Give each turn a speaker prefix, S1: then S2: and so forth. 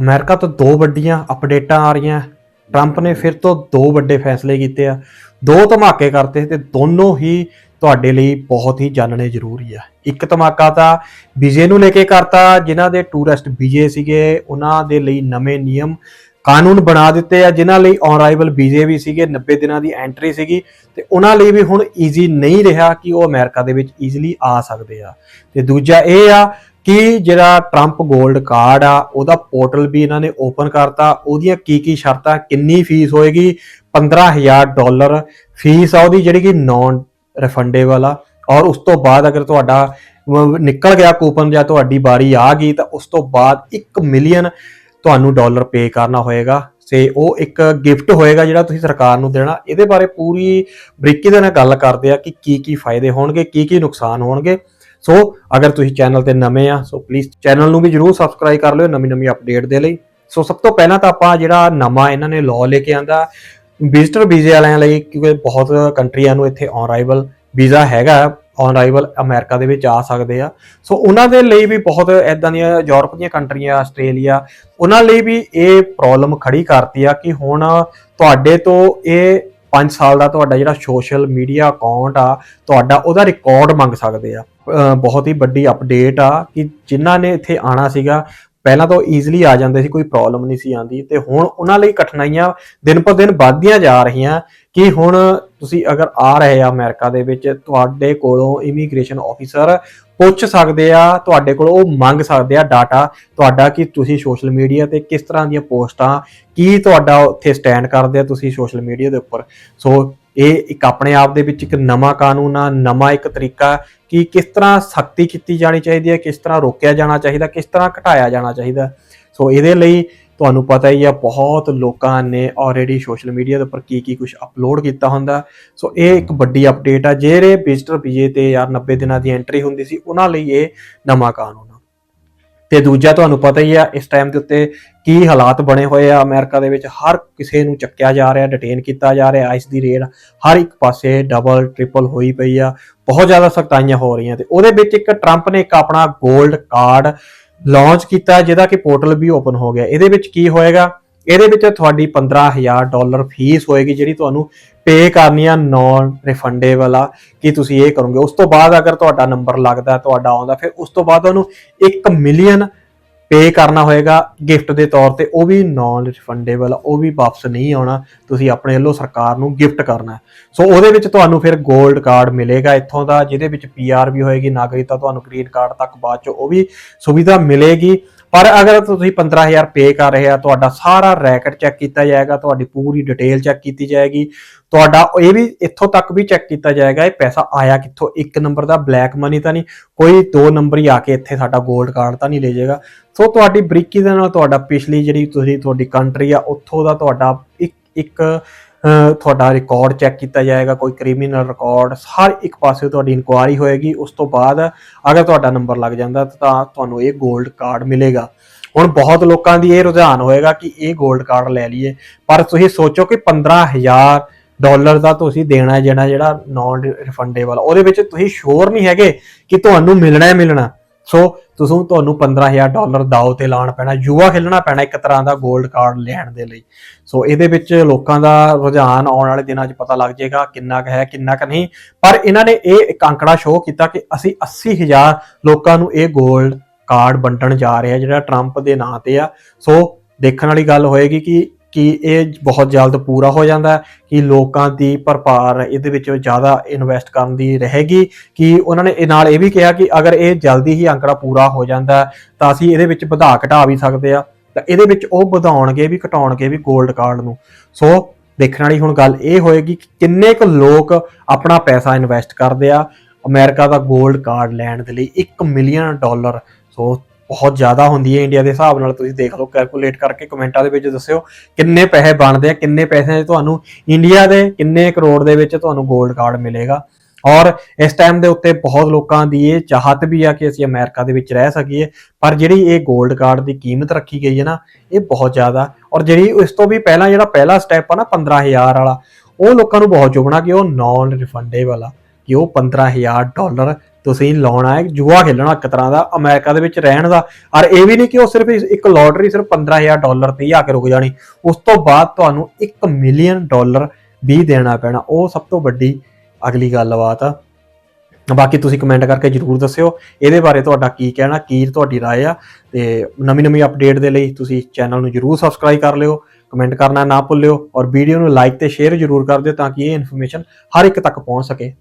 S1: America ਤੋਂ ਦੋ ਵੱਡੀਆਂ ਅਪਡੇਟਾਂ ਆ ਰਹੀਆਂ। ਟਰੰਪ ਨੇ ਫਿਰ ਤੋਂ ਦੋ ਵੱਡੇ ਫੈਸਲੇ ਕੀਤੇ ਆ। ਦੋ ਧਮਾਕੇ ਕਰਤੇ ਤੇ ਦੋਨੋਂ ਹੀ ਤੁਹਾਡੇ ਲਈ ਬਹੁਤ ਹੀ ਜਾਣਨੇ ਜ਼ਰੂਰੀ ਆ। ਇੱਕ ਧਮਾਕਾ ਤਾਂ ਵੀਜ਼ੇ ਨੂੰ ਲੈ ਕੇ ਕਰਤਾ, ਜਿਨ੍ਹਾਂ ਦੇ ਟੂਰਿਸਟ ਵੀਜ਼ੇ ਸੀਗੇ, ਉਹਨਾਂ ਦੇ ਲਈ ਨਵੇਂ ਨਿਯਮ ਕਾਨੂੰਨ ਬਣਾ ਦਿੱਤੇ ਆ, ਜਿਨ੍ਹਾਂ ਲਈ ਔਨ ਅਰਾਈਵਲ ਵੀਜ਼ੇ ਵੀ ਸੀਗੇ 90 ਦਿਨਾਂ ਦੀ ਐਂਟਰੀ ਸੀਗੀ। ਤੇ ਉਹਨਾਂ ਲਈ ਵੀ ਹੁਣ ਈਜ਼ੀ ਨਹੀਂ ਰਿਹਾ ਕਿ ਉਹ ਅਮਰੀਕਾ ਦੇ ਵਿੱਚ ਈਜ਼ੀਲੀ ਆ ਸਕਦੇ ਆ। ਤੇ ਦੂਜਾ ਇਹ ਆ ਕਿ ਜਿਹੜਾ ਟਰੰਪ 골ਡ ਕਾਰਡ ਆ, ਉਹਦਾ ਪੋਰਟਲ ਵੀ ਇਹਨਾਂ ਨੇ ਓਪਨ ਕਰਤਾ, ਉਹਦੀਆਂ ਕੀ ਕੀ ਸ਼ਰਤਾਂ, ਕਿੰਨੀ ਫੀਸ ਹੋਏਗੀ 15000 ਡਾਲਰ ਫੀਸ ਆ ਉਹਦੀ, ਜਿਹੜੀ ਕਿ ਨਾਨ ਰਿਫੰਡੇਬਲ ਆ। ਔਰ ਉਸ ਤੋਂ ਬਾਅਦ ਅਗਰ ਤੁਹਾਡਾ ਨਿਕਲ ਗਿਆ ਕੂਪਨ ਜਾਂ ਤੁਹਾਡੀ ਵਾਰੀ ਆ ਗਈ, ਤਾਂ ਉਸ ਤੋਂ ਬਾਅਦ 1 ਮਿਲੀਅਨ ਤੁਹਾਨੂੰ ਡਾਲਰ ਪੇ ਕਰਨਾ ਹੋਏਗਾ। ਤੇ ਉਹ ਇੱਕ ਗਿਫਟ ਹੋਏਗਾ ਜਿਹੜਾ ਤੁਸੀਂ ਸਰਕਾਰ ਨੂੰ ਦੇਣਾ। ਇਹਦੇ ਬਾਰੇ ਪੂਰੀ ਬਰੀਕੀ ਦੇ ਨਾਲ ਗੱਲ ਕਰਦੇ ਆ ਕਿ ਕੀ ਕੀ ਫਾਇਦੇ ਹੋਣਗੇ, ਕੀ ਕੀ ਨੁਕਸਾਨ ਹੋਣਗੇ। ਸੋ ਅਗਰ ਤੁਸੀਂ ਚੈਨਲ ਤੇ ਨਵੇਂ ਆ, ਸੋ ਪਲੀਜ਼ ਚੈਨਲ ਨੂੰ ਵੀ ਜਰੂਰ ਸਬਸਕ੍ਰਾਈਬ ਕਰ ਲਿਓ ਨਵੀਂ ਨਵੀਂ ਅਪਡੇਟ ਦੇ ਲਈ। ਸੋ ਸਭ ਤੋਂ ਪਹਿਲਾਂ ਤਾਂ ਆਪਾਂ ਜਿਹੜਾ ਨਵਾਂ ਇਹਨਾਂ ਨੇ ਲਾਅ ਲੈ ਕੇ ਆਂਦਾ ਵਿਜ਼ਟਰ ਵੀਜ਼ੇ ਵਾਲਿਆਂ ਲਈ ਕਿਉਂਕਿ ਬਹੁਤ ਕੰਟਰੀਆਂ ਨੂੰ ਇੱਥੇ ਔਨ ਅਰਾਈਵਲ ਵੀਜ਼ਾ ਹੈਗਾ ਔਨ ਅਰਾਈਵਲ ਅਮਰੀਕਾ ਦੇ ਵਿੱਚ ਆ ਸਕਦੇ ਆ। ਸੋ ਉਹਨਾਂ ਦੇ ਲਈ ਵੀ ਬਹੁਤ ਐਦਾਂ ਦੀਆਂ ਯੂਰਪ ਦੀਆਂ ਕੰਟਰੀਆਂ ਆਸਟ੍ਰੇਲੀਆ, ਉਹਨਾਂ ਲਈ ਵੀ ਇਹ ਪ੍ਰੋਬਲਮ ਖੜੀ ਕਰਤੀ ਆ ਕਿ ਹੁਣ ਤੁਹਾਡੇ ਤੋਂ ਇਹ 5 ਸਾਲ ਦਾ ਤੁਹਾਡਾ ਜਿਹੜਾ ਸੋਸ਼ਲ ਮੀਡੀਆ ਅਕਾਊਂਟ ਆ, ਤੁਹਾਡਾ ਉਹਦਾ ਰਿਕਾਰਡ ਮੰਗ ਸਕਦੇ ਆ। ਬਹੁਤ ਹੀ ਵੱਡੀ ਅਪਡੇਟ ਆ ਕਿ ਜਿਨ੍ਹਾਂ ਨੇ ਇੱਥੇ ਆਣਾ ਸੀਗਾ, ਪਹਿਲਾਂ ਤਾਂ ਈਜ਼ੀਲੀ ਆ ਜਾਂਦੇ ਸੀ, ਕੋਈ ਪ੍ਰੋਬਲਮ ਨਹੀਂ ਸੀ ਆਂਦੀ ਤੇ ਹੁਣ ਉਹਨਾਂ ਲਈ ਕਠਿਨਾਈਆਂ ਦਿਨ ਪਰ ਦਿਨ ਵੱਧਦੀਆਂ ਜਾ ਰਹੀਆਂ ਕਿ ਹੁਣ ਤੁਸੀਂ ਅਗਰ ਆ ਰਹੇ ਆ ਅਮਰੀਕਾ ਦੇ ਵਿੱਚ, ਤੁਹਾਡੇ ਕੋਲੋਂ ਇਮੀਗ੍ਰੇਸ਼ਨ ਆਫੀਸਰ ਪੁੱਛ ਸਕਦੇ ਆ, ਤੁਹਾਡੇ ਕੋਲ ਉਹ ਮੰਗ ਸਕਦੇ ਆ ਡਾਟਾ ਤੁਹਾਡਾ ਕਿ ਤੁਸੀਂ ਸੋਸ਼ਲ ਮੀਡੀਆ ਤੇ ਕਿਸ ਤਰ੍ਹਾਂ ਦੀਆਂ ਪੋਸਟਾਂ, ਕੀ ਤੁਹਾਡਾ ਉੱਥੇ ਸਟੈਂਡ ਕਰਦੇ ਆ ਤੁਸੀਂ ਸੋਸ਼ਲ ਮੀਡੀਆ ਦੇ ਉੱਪਰ। ਸੋ ਇਹ ਇੱਕ ਆਪਣੇ ਆਪ ਦੇ ਵਿੱਚ ਇੱਕ ਨਵਾਂ ਕਾਨੂੰਨ ਆ, ਨਵਾਂ ਇੱਕ ਤਰੀਕਾ ਕਿ ਕਿਸ ਤਰ੍ਹਾਂ ਸਖਤੀ ਕੀਤੀ ਜਾਣੀ ਚਾਹੀਦੀ ਹੈ, ਕਿਸ ਤਰ੍ਹਾਂ ਰੋਕਿਆ ਜਾਣਾ ਚਾਹੀਦਾ, ਕਿਸ ਤਰ੍ਹਾਂ ਘਟਾਇਆ ਜਾਣਾ ਚਾਹੀਦਾ। ਸੋ ਇਹਦੇ ਲਈ ਤੁਹਾਨੂੰ ਪਤਾ ਹੀ ਆ, ਬਹੁਤ ਲੋਕਾਂ ਨੇ ਆਲਰੇਡੀ ਸੋਸ਼ਲ ਮੀਡੀਆ ਦੇ ਉੱਪਰ ਕੀ ਕੀ ਕੁਝ ਅਪਲੋਡ ਕੀਤਾ ਹੁੰਦਾ। ਸੋ ਇਹ ਇੱਕ ਵੱਡੀ ਅਪਡੇਟ ਆ, ਜਿਹੜੇ ਵਿਜ਼ਟਰ ਵੀਜ਼ੇ ਤੇ ਯਾਰ 90 ਦਿਨਾਂ ਦੀ ਐਂਟਰੀ ਹੁੰਦੀ ਸੀ, ਉਹਨਾਂ ਲਈ ਇਹ ਨਵਾਂ ਕਾਨੂੰਨ ਆ। ਤੇ ਦੂਜਾ ਤੁਹਾਨੂੰ ਪਤਾ ਹੀ ਆ, ਇਸ ਟਾਈਮ ਦੇ ਉੱਤੇ ਕੀ ਹਾਲਾਤ ਬਣੇ ਹੋਏ ਆ, ਅਮਰੀਕਾ ਦੇ ਵਿੱਚ ਹਰ ਕਿਸੇ ਨੂੰ ਚੱਕਿਆ ਜਾ ਰਿਹਾ ਡਿਟੇਨ ਕੀਤਾ ਜਾ ਰਿਹਾ ਆਈਸ ਦੀ ਰੇਡ ਹਰ ਇੱਕ ਪਾਸੇ ਡਬਲ ਟ੍ਰਿਪਲ ਹੋਈ ਪਈ ਆ, ਬਹੁਤ ਜ਼ਿਆਦਾ ਸਖਤਾਈਆਂ ਹੋ ਰਹੀਆਂ ਤੇ ਉਹਦੇ ਵਿੱਚ ਇੱਕ ਟਰੰਪ ਨੇ ਇੱਕ ਆਪਣਾ 골ਡ ਕਾਰਡ ਲਾਂਚ ਕੀਤਾ, ਜਿਹਦਾ ਕਿ ਪੋਰਟਲ ਵੀ ਓਪਨ ਹੋ ਗਿਆ। ਇਹਦੇ ਵਿੱਚ ਕੀ ਹੋਏਗਾ? ਇਹਦੇ ਵਿੱਚ ਤੁਹਾਡੀ 15000 ਡਾਲਰ ਫੀਸ ਹੋਏਗੀ, ਜਿਹੜੀ ਤੁਹਾਨੂੰ ਪੇ ਕਰਨੀ ਆ ਨਾਨ ਰਿਫੰਡੇਬਲ ਆ। ਕਿ ਤੁਸੀਂ ਇਹ ਕਰੋਗੇ? ਉਸ ਤੋਂ ਬਾਅਦ ਅਗਰ ਤੁਹਾਡਾ ਨੰਬਰ ਲੱਗਦਾ, ਤੁਹਾਡਾ ਆਉਂਦਾ, ਫਿਰ ਉਸ ਤੋਂ ਬਾਅਦ ਤੁਹਾਨੂੰ 1 ਮਿਲੀਅਨ ਪੇ ਕਰਨਾ ਹੋਏਗਾ ਗਿਫਟ ਦੇ ਤੌਰ ਤੇ, ਉਹ ਵੀ ਨਾਨ ਰਿਫੰਡੇਬਲ ਉਹ ਵੀ ਵਾਪਸ ਨਹੀਂ ਆਉਣਾ, ਤੁਸੀਂ ਆਪਣੇ ਵੱਲੋਂ ਸਰਕਾਰ ਨੂੰ ਗਿਫਟ ਕਰਨਾ। ਸੋ ਉਹਦੇ ਵਿੱਚ ਤੁਹਾਨੂੰ ਫਿਰ 골ਡ ਕਾਰਡ ਮਿਲੇਗਾ, ਇੱਥੋਂ ਦਾ ਜਿਹਦੇ ਵਿੱਚ ਪੀਆਰ ਵੀ ਹੋਏਗੀ, ਨਾਗਰਿਕਤਾ ਤੁਹਾਨੂੰ ਗ੍ਰੀਨ ਕਾਰਡ ਤੱਕ ਬਾਅਦ ਚ ਉਹ ਵੀ ਸੁਵਿਧਾ ਮਿਲੇਗੀ। ਪਰ ਅਗਰ ਤੁਸੀਂ 15000 ਪੇ ਕਰ ਰਹੇ ਆ, ਤੁਹਾਡਾ ਸਾਰਾ ਰੈਕਟ ਚੈੱਕ ਕੀਤਾ ਜਾਏਗਾ, ਤੁਹਾਡੀ ਪੂਰੀ ਡਿਟੇਲ ਚੈੱਕ ਕੀਤੀ ਜਾਏਗੀ। ਤੁਹਾਡਾ ਇਹ ਵੀ ਇੱਥੋਂ ਤੱਕ ਵੀ ਚੈੱਕ ਕੀਤਾ ਜਾਏਗਾ, ਇਹ ਪੈਸਾ ਆਇਆ ਕਿੱਥੋਂ? ਇੱਕ ਨੰਬਰ ਦਾ ਬਲੈਕ ਮਨੀ ਤਾਂ ਨਹੀਂ, ਕੋਈ ਦੋ ਨੰਬਰ ਹੀ ਆ ਕੇ ਇੱਥੇ ਸਾਡਾ 골ਡ ਕਾਰਡ ਤਾਂ ਨਹੀਂ ਲੈ ਜਾਏਗਾ। ਸੋ ਤੁਹਾਡੀ ਬਰੀਕੀ ਦੇ ਨਾਲ ਤੁਹਾਡਾ ਪਿਛਲੀ ਜਿਹੜੀ ਤੁਸੀਂ, ਤੁਹਾਡੀ ਕੰਟਰੀ ਆ, ਉੱਥੋਂ ਦਾ ਤੁਹਾਡਾ ਇੱਕ ਇੱਕ ਤੁਹਾਡਾ ਰਿਕਾਰਡ ਚੈੱਕ ਕੀਤਾ ਜਾਏਗਾ, ਕੋਈ ਕ੍ਰਿਮੀਨਲ ਰਿਕਾਰਡ ਹਰ ਇੱਕ ਪਾਸੇ ਤੁਹਾਡੀ ਇਨਕੁਆਇਰੀ ਹੋਏਗੀ, ਉਸ ਤੋਂ ਬਾਅਦ ਅਗਰ ਤੁਹਾਡਾ ਨੰਬਰ ਲੱਗ ਜਾਂਦਾ ਤਾਂ ਤੁਹਾਨੂੰ ਇਹ 골ਡ ਕਾਰਡ ਮਿਲੇਗਾ। ਹੁਣ ਬਹੁਤ ਲੋਕਾਂ ਦੀ ਇਹ ਰੁਝਾਨ ਹੋਏਗਾ ਕਿ ਇਹ 골ਡ ਕਾਰਡ ਲੈ ਲਈਏ, ਪਰ ਤੁਸੀਂ ਸੋਚੋ ਕਿ 15000 ਡਾਲਰ ਦਾ ਤੁਸੀਂ ਦੇਣਾ ਹੈ ਜਿਹੜਾ ਜਿਹੜਾ ਨਾਨ ਰਿਫੰਡੇਬਲ ਉਹਦੇ ਵਿੱਚ ਤੁਸੀਂ ਸ਼ੋਰ ਨਹੀਂ ਹੈਗੇ ਕਿ ਤੁਹਾਨੂੰ ਮਿਲਣਾ ਹੈ ਮਿਲਣਾ। ਸੋ ਤੁਸੀਂ ਤੁਹਾਨੂੰ 15000 ਡਾਲਰ ਦਾਅ ਤੇ ਲਾਣ ਪੈਣਾ, ਯੂਆ ਖੇਲਣਾ ਪੈਣਾ ਇੱਕ ਤਰ੍ਹਾਂ ਦਾ 골ਡ ਕਾਰਡ ਲੈਣ ਦੇ ਲਈ। ਸੋ ਇਹਦੇ ਵਿੱਚ ਲੋਕਾਂ ਦਾ ਰੁਝਾਨ ਆਉਣ ਵਾਲੇ ਦਿਨਾਂ 'ਚ ਪਤਾ ਲੱਗ ਜਾਏਗਾ ਕਿੰਨਾ ਕੁ ਹੈ, ਕਿੰਨਾ ਕੁ ਨਹੀਂ। ਪਰ ਇਹਨਾਂ ਨੇ ਇਹ ਇੱਕ ਅੰਕੜਾ ਸ਼ੋਅ ਕੀਤਾ ਕਿ ਅਸੀਂ 80000 ਲੋਕਾਂ ਨੂੰ ਇਹ 골ਡ ਕਾਰਡ ਵੰਡਣ ਜਾ ਰਹੇ ਆ ਜਿਹੜਾ ਟਰੰਪ ਦੇ ਨਾਂ ਤੇ ਆ। ਸੋ ਦੇਖਣ ਵਾਲੀ ਗੱਲ ਹੋਏਗੀ ਕਿ ਕਿ ਇਹ ਬਹੁਤ ਜਲਦ ਪੂਰਾ ਹੋ ਜਾਂਦਾ ਕਿ ਲੋਕਾਂ ਦੀ ਭਰਪਾਰ ਇਹਦੇ ਵਿੱਚ ਜ਼ਿਆਦਾ ਇਨਵੈਸਟ ਕਰਨ ਦੀ ਰਹੇਗੀ, ਕਿ ਉਹਨਾਂ ਨੇ ਇਹ ਨਾਲ ਇਹ ਵੀ ਕਿਹਾ ਕਿ ਅਗਰ ਇਹ ਜਲਦੀ ਹੀ ਅੰਕੜਾ ਪੂਰਾ ਹੋ ਜਾਂਦਾ ਤਾਂ ਅਸੀਂ ਇਹਦੇ ਵਿੱਚ ਵਧਾ ਘਟਾ ਵੀ ਸਕਦੇ ਆ ਤਾਂ ਇਹਦੇ ਵਿੱਚ ਉਹ ਵਧਾਉਣਗੇ ਵੀ, ਘਟਾਉਣਗੇ ਵੀ 골ਡ ਕਾਰਡ ਨੂੰ। ਸੋ ਦੇਖਣ ਵਾਲੀ ਹੁਣ ਗੱਲ ਇਹ ਹੋਏਗੀ ਕਿ ਕਿੰਨੇ ਕੁ ਲੋਕ ਆਪਣਾ ਪੈਸਾ ਇਨਵੈਸਟ ਕਰਦੇ ਆ। ਅਮਰੀਕਾ ਦਾ 골ਡ ਕਾਰਡ ਲੈਣ ਦੇ ਲਈ 1 ਮਿਲੀਅਨ ਡਾਲਰ ਸੋ ਬਹੁਤ ਜ਼ਿਆਦਾ ਹੁੰਦੀ ਹੈ ਇੰਡੀਆ ਦੇ ਹਿਸਾਬ ਨਾਲ। ਤੁਸੀਂ ਦੇਖ ਲਓ ਕੈਲਕੂਲੇਟ ਕਰਕੇ ਕਮੈਂਟਾਂ ਦੇ ਵਿੱਚ ਦੱਸਿਓ ਕਿੰਨੇ ਪੈਸੇ ਬਣਦੇ ਆ, ਕਿੰਨੇ ਪੈਸਿਆਂ 'ਚ ਤੁਹਾਨੂੰ ਇੰਡੀਆ ਦੇ, ਕਿੰਨੇ ਕਰੋੜ ਦੇ ਵਿੱਚ ਤੁਹਾਨੂੰ 골ਡ ਕਾਰਡ ਮਿਲੇਗਾ। ਔਰ ਇਸ ਟਾਈਮ ਦੇ ਉੱਤੇ ਬਹੁਤ ਲੋਕਾਂ ਦੀ ਇਹ ਚਾਹਤ ਵੀ ਆ ਕਿ ਅਸੀਂ ਅਮਰੀਕਾ ਦੇ ਵਿੱਚ ਰਹਿ ਸਕੀਏ। ਪਰ ਜਿਹੜੀ ਇਹ 골ਡ ਕਾਰਡ ਦੀ ਕੀਮਤ ਰੱਖੀ ਗਈ ਹੈ ਨਾ, ਇਹ ਬਹੁਤ ਜ਼ਿਆਦਾ। ਔਰ ਜਿਹੜੀ ਇਸ ਤੋਂ ਵੀ ਪਹਿਲਾਂ ਜਿਹੜਾ ਪਹਿਲਾ ਸਟੈਪ ਆ ਨਾ 15000 ਵਾਲਾ, ਉਹ ਲੋਕਾਂ ਨੂੰ ਬਹੁਤ ਚੁਭਣਾ ਕਿ ਉਹ ਨਾਨ ਰਿਫੰਡੇਬਲ ਆ। ਕਿ ਉਹ 15000 ਡਾਲਰ ਤੁਸੀਂ ਲਾਉਣਾ ਹੈ ਜੂਆ ਖੇਲਣਾ ਇੱਕ ਤਰ੍ਹਾਂ ਦਾ ਅਮਰੀਕਾ ਦੇ ਵਿੱਚ ਰਹਿਣ ਦਾ ਔਰ ਇਹ ਵੀ ਨਹੀਂ ਕਿ ਉਹ ਸਿਰਫ ਇਸ- ਇੱਕ ਲੋਟਰੀ ਸਿਰਫ 15000 ਡਾਲਰ ਤੇ ਹੀ ਆ ਕੇ ਰੁਕ ਜਾਣੀ ਉਸ ਤੋਂ ਬਾਅਦ ਤੁਹਾਨੂੰ 1 ਮਿਲੀਅਨ ਡਾਲਰ ਵੀ ਦੇਣਾ ਪੈਣਾ ਉਹ ਸਭ ਤੋਂ ਵੱਡੀ ਅਗਲੀ ਗੱਲਬਾਤ ਆ ਬਾਕੀ ਤੁਸੀਂ ਕਮੈਂਟ ਕਰਕੇ ਜਰੂਰ ਦੱਸਿਓ ਇਹਦੇ ਬਾਰੇ ਤੁਹਾਡਾ ਕੀ ਕਹਿਣਾ ਕੀ ਤੁਹਾਡੀ رائے ਆ ਤੇ ਨਵੀਂ ਨਵੀਂ ਅਪਡੇਟ ਦੇ ਲਈ ਤੁਸੀਂ ਚੈਨਲ ਨੂੰ ਜਰੂਰ ਸਬਸਕ੍ਰਾਈਬ ਕਰ ਲਿਓ ਕਮੈਂਟ ਕਰਨਾ ਨਾ ਭੁੱਲਿਓ ਔਰ ਵੀਡੀਓ ਨੂੰ ਲਾਈਕ ਤੇ ਸ਼ੇਅਰ ਜਰੂਰ ਕਰ ਦਿਓ ਤਾਂ ਕਿ ਇਹ ਇਨਫੋਰਮੇਸ਼ਨ ਹਰ ਇੱਕ ਤੱਕ ਪਹੁੰਚ ਸਕੇ